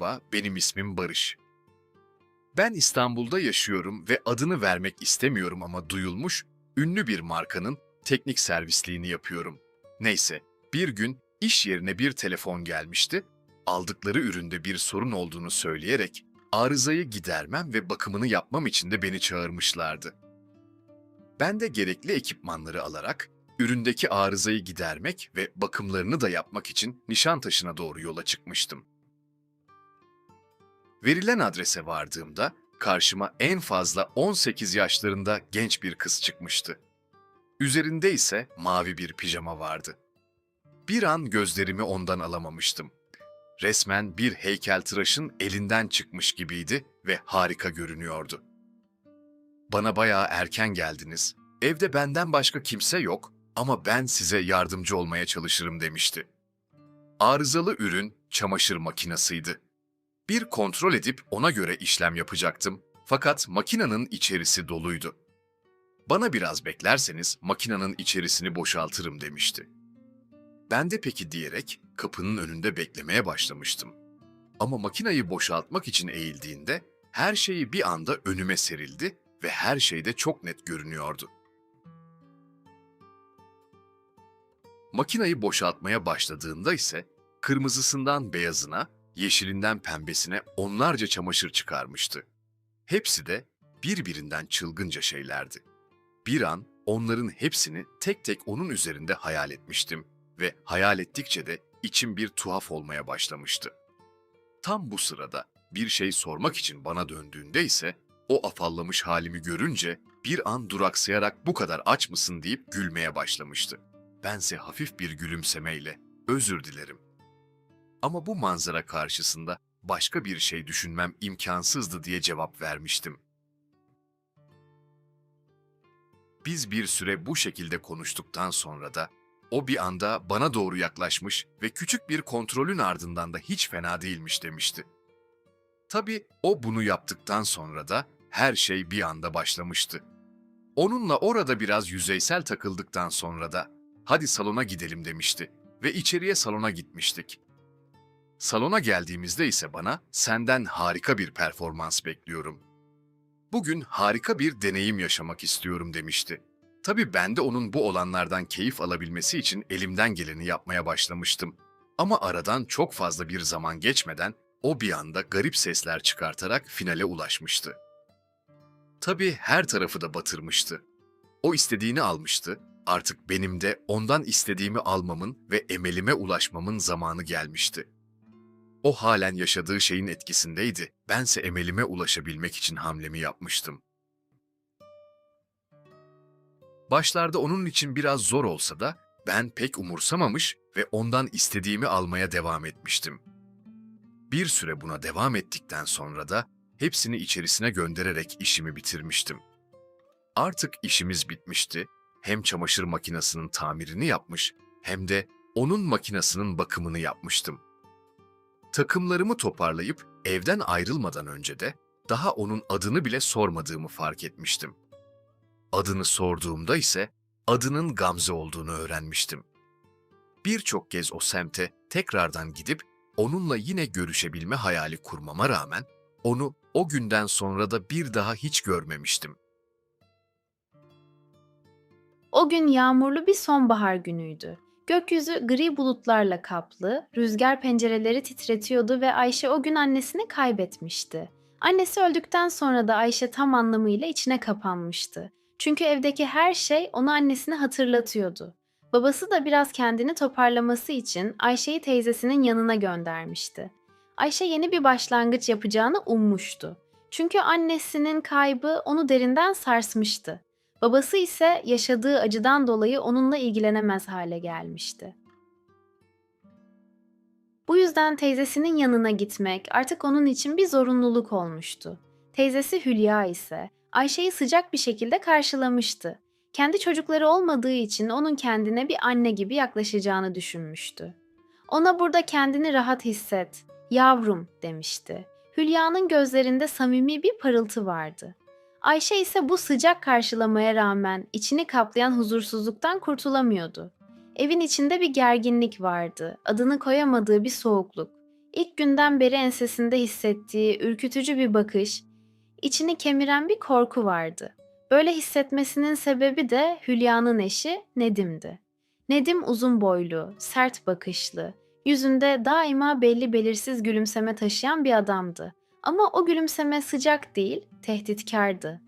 Merhaba, benim ismim Barış. Ben İstanbul'da yaşıyorum ve adını vermek istemiyorum ama duyulmuş, ünlü bir markanın teknik servisliğini yapıyorum. Neyse, bir gün iş yerine bir telefon gelmişti. Aldıkları üründe bir sorun olduğunu söyleyerek arızayı gidermem ve bakımını yapmam için de beni çağırmışlardı. Ben de gerekli ekipmanları alarak üründeki arızayı gidermek ve bakımlarını da yapmak için Nişantaşı'na doğru yola çıkmıştım. Verilen adrese vardığımda karşıma en fazla 18 yaşlarında genç bir kız çıkmıştı. Üzerinde ise mavi bir pijama vardı. Bir an gözlerimi ondan alamamıştım. Resmen bir heykeltıraşın elinden çıkmış gibiydi ve harika görünüyordu. Bana bayağı erken geldiniz. Evde benden başka kimse yok ama ben size yardımcı olmaya çalışırım demişti. Arızalı ürün çamaşır makinasıydı. Bir kontrol edip ona göre işlem yapacaktım. Fakat makinenin içerisi doluydu. Bana biraz beklerseniz makinenin içerisini boşaltırım demişti. Ben de peki diyerek kapının önünde beklemeye başlamıştım. Ama makinayı boşaltmak için eğildiğinde her şeyi bir anda önüme serildi ve her şey de çok net görünüyordu. Makinayı boşaltmaya başladığında ise kırmızısından beyazına, yeşilinden pembesine onlarca çamaşır çıkarmıştı. Hepsi de birbirinden çılgınca şeylerdi. Bir an onların hepsini tek tek onun üzerinde hayal etmiştim ve hayal ettikçe de içim bir tuhaf olmaya başlamıştı. Tam bu sırada bir şey sormak için bana döndüğünde ise o afallamış halimi görünce bir an duraksayarak bu kadar aç mısın deyip gülmeye başlamıştı. Bense hafif bir gülümsemeyle özür dilerim ama bu manzara karşısında başka bir şey düşünmem imkansızdı diye cevap vermiştim. Biz bir süre bu şekilde konuştuktan sonra da o bir anda bana doğru yaklaşmış ve küçük bir kontrolün ardından da hiç fena değilmiş demişti. Tabii o bunu yaptıktan sonra da her şey bir anda başlamıştı. Onunla orada biraz yüzeysel takıldıktan sonra da hadi salona gidelim demişti ve içeriye salona gitmiştik. Salona geldiğimizde ise bana senden harika bir performans bekliyorum. Bugün harika bir deneyim yaşamak istiyorum demişti. Tabii ben de onun bu olanlardan keyif alabilmesi için elimden geleni yapmaya başlamıştım. Ama aradan çok fazla bir zaman geçmeden o bir anda garip sesler çıkartarak finale ulaşmıştı. Tabii her tarafı da batırmıştı. O istediğini almıştı, artık benim de ondan istediğimi almamın ve emelime ulaşmamın zamanı gelmişti. O halen yaşadığı şeyin etkisindeydi. Bense emelime ulaşabilmek için hamlemi yapmıştım. Başlarda onun için biraz zor olsa da ben pek umursamamış ve ondan istediğimi almaya devam etmiştim. Bir süre buna devam ettikten sonra da hepsini içerisine göndererek işimi bitirmiştim. Artık işimiz bitmişti. Hem çamaşır makinesinin tamirini yapmış hem de onun makinesinin bakımını yapmıştım. Takımlarımı toparlayıp evden ayrılmadan önce de daha onun adını bile sormadığımı fark etmiştim. Adını sorduğumda ise adının Gamze olduğunu öğrenmiştim. Birçok kez o semte tekrardan gidip onunla yine görüşebilme hayali kurmama rağmen onu o günden sonra da bir daha hiç görmemiştim. O gün yağmurlu bir sonbahar günüydü. Gökyüzü gri bulutlarla kaplı, rüzgar pencereleri titretiyordu ve Ayşe o gün annesini kaybetmişti. Annesi öldükten sonra da Ayşe tam anlamıyla içine kapanmıştı. Çünkü evdeki her şey onu annesini hatırlatıyordu. Babası da biraz kendini toparlaması için Ayşe'yi teyzesinin yanına göndermişti. Ayşe yeni bir başlangıç yapacağını ummuştu. Çünkü annesinin kaybı onu derinden sarsmıştı. Babası ise yaşadığı acıdan dolayı onunla ilgilenemez hale gelmişti. Bu yüzden teyzesinin yanına gitmek artık onun için bir zorunluluk olmuştu. Teyzesi Hülya ise Ayşe'yi sıcak bir şekilde karşılamıştı. Kendi çocukları olmadığı için onun kendine bir anne gibi yaklaşacağını düşünmüştü. Ona burada kendini rahat hisset, yavrum demişti. Hülya'nın gözlerinde samimi bir parıltı vardı. Ayşe ise bu sıcak karşılamaya rağmen içini kaplayan huzursuzluktan kurtulamıyordu. Evin içinde bir gerginlik vardı, adını koyamadığı bir soğukluk. İlk günden beri ensesinde hissettiği ürkütücü bir bakış, içini kemiren bir korku vardı. Böyle hissetmesinin sebebi de Hülya'nın eşi Nedim'di. Nedim uzun boylu, sert bakışlı, yüzünde daima belli belirsiz gülümseme taşıyan bir adamdı. Ama o gülümseme sıcak değil, tehditkardı.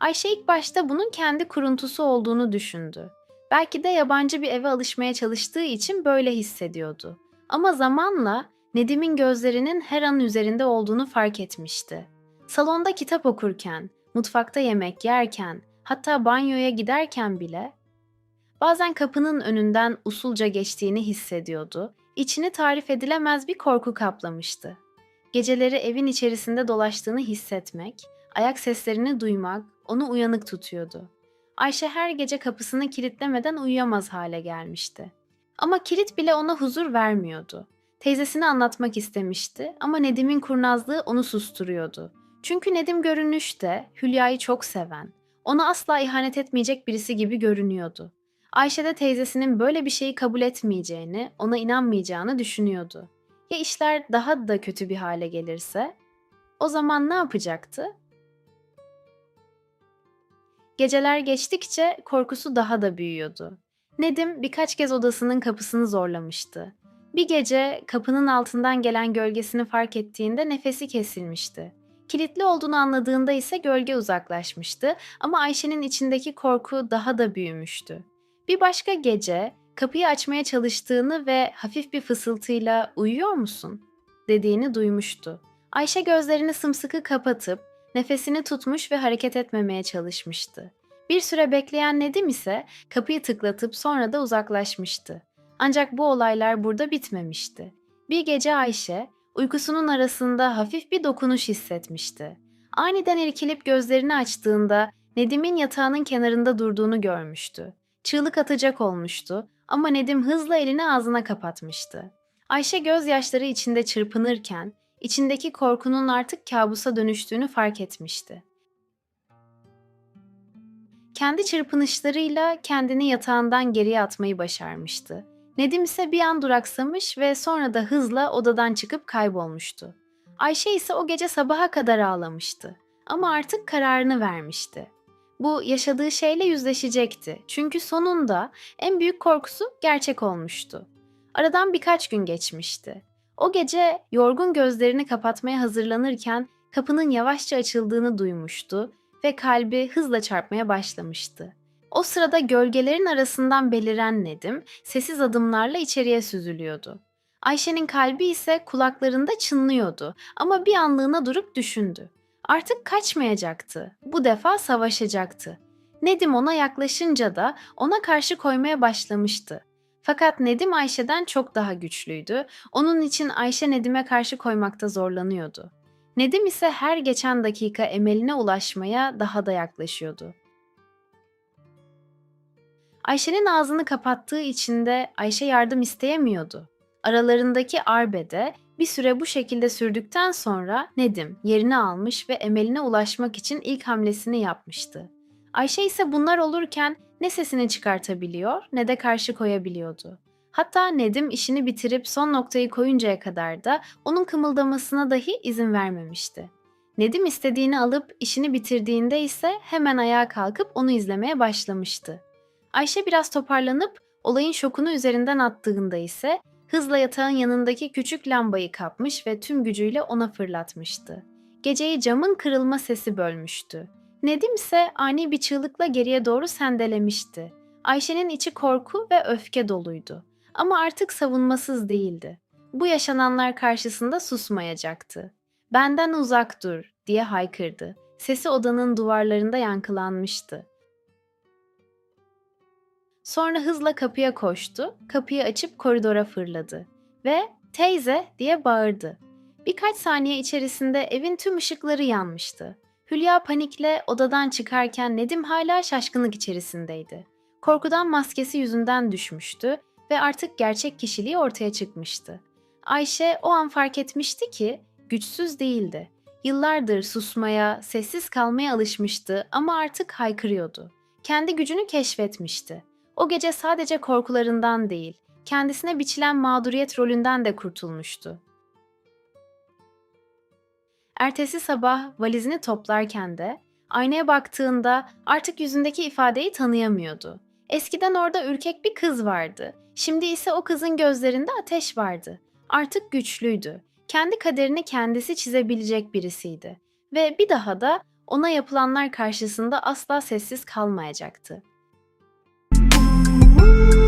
Ayşe ilk başta bunun kendi kuruntusu olduğunu düşündü. Belki de yabancı bir eve alışmaya çalıştığı için böyle hissediyordu. Ama zamanla Nedim'in gözlerinin her an üzerinde olduğunu fark etmişti. Salonda kitap okurken, mutfakta yemek yerken, hatta banyoya giderken bile bazen kapının önünden usulca geçtiğini hissediyordu. İçini tarif edilemez bir korku kaplamıştı. Geceleri evin içerisinde dolaştığını hissetmek, ayak seslerini duymak onu uyanık tutuyordu. Ayşe her gece kapısını kilitlemeden uyuyamaz hale gelmişti. Ama kilit bile ona huzur vermiyordu. Teyzesine anlatmak istemişti ama Nedim'in kurnazlığı onu susturuyordu. Çünkü Nedim görünüşte Hülya'yı çok seven, ona asla ihanet etmeyecek birisi gibi görünüyordu. Ayşe de teyzesinin böyle bir şeyi kabul etmeyeceğini, ona inanmayacağını düşünüyordu. Ya işler daha da kötü bir hale gelirse? O zaman ne yapacaktı? Geceler geçtikçe korkusu daha da büyüyordu. Nedim birkaç kez odasının kapısını zorlamıştı. Bir gece kapının altından gelen gölgesini fark ettiğinde nefesi kesilmişti. Kilitli olduğunu anladığında ise gölge uzaklaşmıştı ama Ayşe'nin içindeki korku daha da büyümüştü. Bir başka gece kapıyı açmaya çalıştığını ve hafif bir fısıltıyla "Uyuyor musun?" dediğini duymuştu. Ayşe gözlerini sımsıkı kapatıp nefesini tutmuş ve hareket etmemeye çalışmıştı. Bir süre bekleyen Nedim ise kapıyı tıklatıp sonra da uzaklaşmıştı. Ancak bu olaylar burada bitmemişti. Bir gece Ayşe uykusunun arasında hafif bir dokunuş hissetmişti. Aniden irkilip gözlerini açtığında Nedim'in yatağının kenarında durduğunu görmüştü. Çığlık atacak olmuştu ama Nedim hızla elini ağzına kapatmıştı. Ayşe gözyaşları içinde çırpınırken içindeki korkunun artık kabusa dönüştüğünü fark etmişti. Kendi çırpınışlarıyla kendini yatağından geriye atmayı başarmıştı. Nedim ise bir an duraksamış ve sonra da hızla odadan çıkıp kaybolmuştu. Ayşe ise o gece sabaha kadar ağlamıştı. Ama artık kararını vermişti. Bu yaşadığı şeyle yüzleşecekti. Çünkü sonunda en büyük korkusu gerçek olmuştu. Aradan birkaç gün geçmişti. O gece yorgun gözlerini kapatmaya hazırlanırken kapının yavaşça açıldığını duymuştu ve kalbi hızla çarpmaya başlamıştı. O sırada gölgelerin arasından beliren Nedim sessiz adımlarla içeriye süzülüyordu. Ayşe'nin kalbi ise kulaklarında çınlıyordu ama bir anlığına durup düşündü. Artık kaçmayacaktı. Bu defa savaşacaktı. Nedim ona yaklaşınca da ona karşı koymaya başlamıştı. Fakat Nedim Ayşe'den çok daha güçlüydü. Onun için Ayşe Nedim'e karşı koymakta zorlanıyordu. Nedim ise her geçen dakika emeline ulaşmaya daha da yaklaşıyordu. Ayşe'nin ağzını kapattığı için de Ayşe yardım isteyemiyordu. Aralarındaki arbede bir süre bu şekilde sürdükten sonra Nedim yerini almış ve emeline ulaşmak için ilk hamlesini yapmıştı. Ayşe ise bunlar olurken ne sesini çıkartabiliyor ne de karşı koyabiliyordu. Hatta Nedim işini bitirip son noktayı koyuncaya kadar da onun kımıldamasına dahi izin vermemişti. Nedim istediğini alıp işini bitirdiğinde ise hemen ayağa kalkıp onu izlemeye başlamıştı. Ayşe biraz toparlanıp olayın şokunu üzerinden attığında ise hızla yatağın yanındaki küçük lambayı kapmış ve tüm gücüyle ona fırlatmıştı. Geceyi camın kırılma sesi bölmüştü. Nedim ise ani bir çığlıkla geriye doğru sendelemişti. Ayşe'nin içi korku ve öfke doluydu. Ama artık savunmasız değildi. Bu yaşananlar karşısında susmayacaktı. "Benden uzak dur." diye haykırdı. Sesi odanın duvarlarında yankılanmıştı. Sonra hızla kapıya koştu, kapıyı açıp koridora fırladı ve "Teyze!" diye bağırdı. Birkaç saniye içerisinde evin tüm ışıkları yanmıştı. Hülya panikle odadan çıkarken Nedim hala şaşkınlık içerisindeydi. Korkudan maskesi yüzünden düşmüştü ve artık gerçek kişiliği ortaya çıkmıştı. Ayşe o an fark etmişti ki güçsüz değildi. Yıllardır susmaya, sessiz kalmaya alışmıştı ama artık haykırıyordu. Kendi gücünü keşfetmişti. O gece sadece korkularından değil, kendisine biçilen mağduriyet rolünden de kurtulmuştu. Ertesi sabah valizini toplarken de aynaya baktığında artık yüzündeki ifadeyi tanıyamıyordu. Eskiden orada ürkek bir kız vardı. Şimdi ise o kızın gözlerinde ateş vardı. Artık güçlüydü. Kendi kaderini kendisi çizebilecek birisiydi ve bir daha da ona yapılanlar karşısında asla sessiz kalmayacaktı. Música